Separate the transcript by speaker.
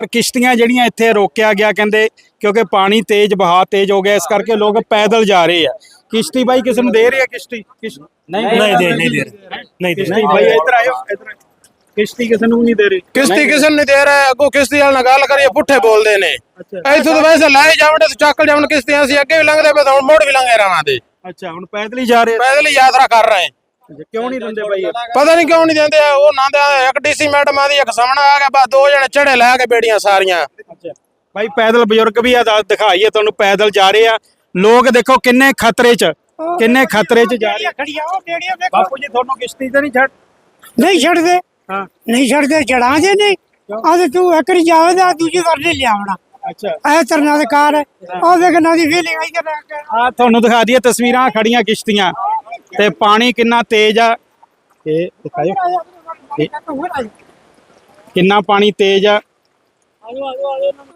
Speaker 1: ਪਰ ਕਿਸ਼ਤੀਆਂ ਜਿਹੜੀਆਂ ਇੱਥੇ ਰੋਕਿਆ ਗਿਆ ਕਹਿੰਦੇ ਕਿਉਂਕਿ ਪਾਣੀ ਤੇਜ਼ ਵਹਾਅ ਤੇਜ਼ ਹੋ ਗਿਆ ਇਸ ਕਰਕੇ ਲੋਕ ਪੈਦਲ ਜਾ ਰਹੇ ਆ। ਕਿਸ਼ਤੀ ਬਾਈ ਕਿਸੇ ਨੂੰ ਦੇ ਰਹੇ ਆ ਕਿਸ਼ਤੀ? ਕਿਸ਼-
Speaker 2: ਨਹੀਂ ਦੇ ਨਹੀਂ ਦੇ ਨਹੀਂ ਦੇ
Speaker 1: ਕਿਸ਼ਤੀ ਬਾਈ ਇੱਧਰ ਆਇਓ ਇੱਧਰ ਆਇਓ। ਕਿਸ਼ਤੀ ਕਿਸੇ ਨੂੰ ਨਹੀਂ ਦੇ ਰਹੇ।
Speaker 3: ਕਿਸ਼ਤੀ ਕਿਸੇ ਨੂੰ ਨਹੀਂ ਦੇ ਰਿਹਾ ਅੱਗੋਂ ਕਿਸ਼ਤੀ ਵਾਲ ਨਾਲ ਗੱਲ ਕਰੀਏ ਪੁੱਠੇ ਬੋਲਦੇ ਨੇ।
Speaker 1: ਅੱਛਾ।
Speaker 3: ਇੱਥੋਂ ਤਾਂ ਵੈਸੇ ਲਾਏ ਜਾਵਣ ਤੇ ਚੱਕਲ ਜਾਵਣ ਕਿਸ਼ਤੀਆਂ ਸੀ ਅੱਗੇ ਵੀ ਲੰਘਦੇ ਪਏ ਤਾਂ ਹੁਣ ਮੁੜ ਵੀ ਲੰਘੇ ਰਵਾਂਗੇ।
Speaker 1: ਅੱਛਾ ਹੁਣ ਪੈਦਲ ਹੀ ਜਾ ਰਹੇ ਆ।
Speaker 3: ਪੈਦਲ ਹੀ ਯਾਤਰਾ ਕਰ ਰਹੇ।
Speaker 1: ਕਿਉਂ ਨਹੀਂ ਦਿੰਦੇ ਬਾਈ ਇਹ?
Speaker 3: ਪਤਾ ਨਹੀਂ ਕਿਉਂ ਨਹੀਂ ਦਿੰਦੇ ਆ, ਉਹ ਨਾ ਦੇ ਇੱਕ ਡੀਸੀ ਮੈਡਮ ਆਦੀ ਇੱਕ ਸਾਹਮਣਾ ਆ ਗਿਆ ਬਸ ਦੋ ਜਣੇ ਚੜੇ ਲੈ ਕੇ ਬੇੜੀਆਂ ਸਾਰੀਆਂ।
Speaker 1: ਅੱਛਾ। ਬਾਈ ਪੈਦਲ ਬਜ਼ੁਰਗ ਵੀ ਆ ਦੱਸ ਦਿਖਾਈਏ ਤੁਹਾਨੂੰ ਪੈਦਲ ਜਾ ਰਹੇ ਆ। ਲੋਕ ਦੇਖੋ ਕਿੰਨੇ ਖਤਰੇ 'ਚ ਕਿੰਨੇ ਖਤਰੇ 'ਚ ਜਾ ਰਹੇ ਆ।
Speaker 4: ਖੜੀਆਂ ਉਹ ਬੇੜੀਆਂ ਵੇਖੋ
Speaker 1: ਬਾਪੂ ਜੀ ਤੁਹਾਨੂੰ ਕਿਸ਼ਤੀ ਤੇ ਨਹੀਂ ਛੱਡ
Speaker 4: ਨਹੀਂ ਛੱਡਦੇ।
Speaker 1: ਹਾਂ।
Speaker 4: ਨਹੀਂ ਛੱਡਦੇ ਚੜਾਉਂਦੇ ਨਹੀਂ। ਆਦੇ ਤੂੰ ਇੱਕਰੀ ਜਾਵੇ ਤਾਂ ਦੂਜੀ ਵਾਰ ਨਹੀਂ ਲਿਆਉਣਾ।
Speaker 1: ਅੱਛਾ।
Speaker 4: ਐ ਤਰਨਾ ਦੇ ਕਾਰ ਉਹ ਦੇਖ ਨਾ ਦੀ ਫੀਲਿੰਗ ਆਈ ਕਰ
Speaker 1: ਆ ਤੁਹਾਨੂੰ ਦਿਖਾ ਦਈਏ ਤਸਵੀਰਾਂ ਆਹ ਖੜੀਆਂ ਕਿਸ਼ਤੀਆਂ। ਤੇ ਪਾਣੀ ਕਿੰਨਾ ਤੇਜ਼ ਆ? ਇਹ ਦਿਖਾਇਓ। ਕਿੰਨਾ ਪਾਣੀ ਤੇਜ਼ ਆ?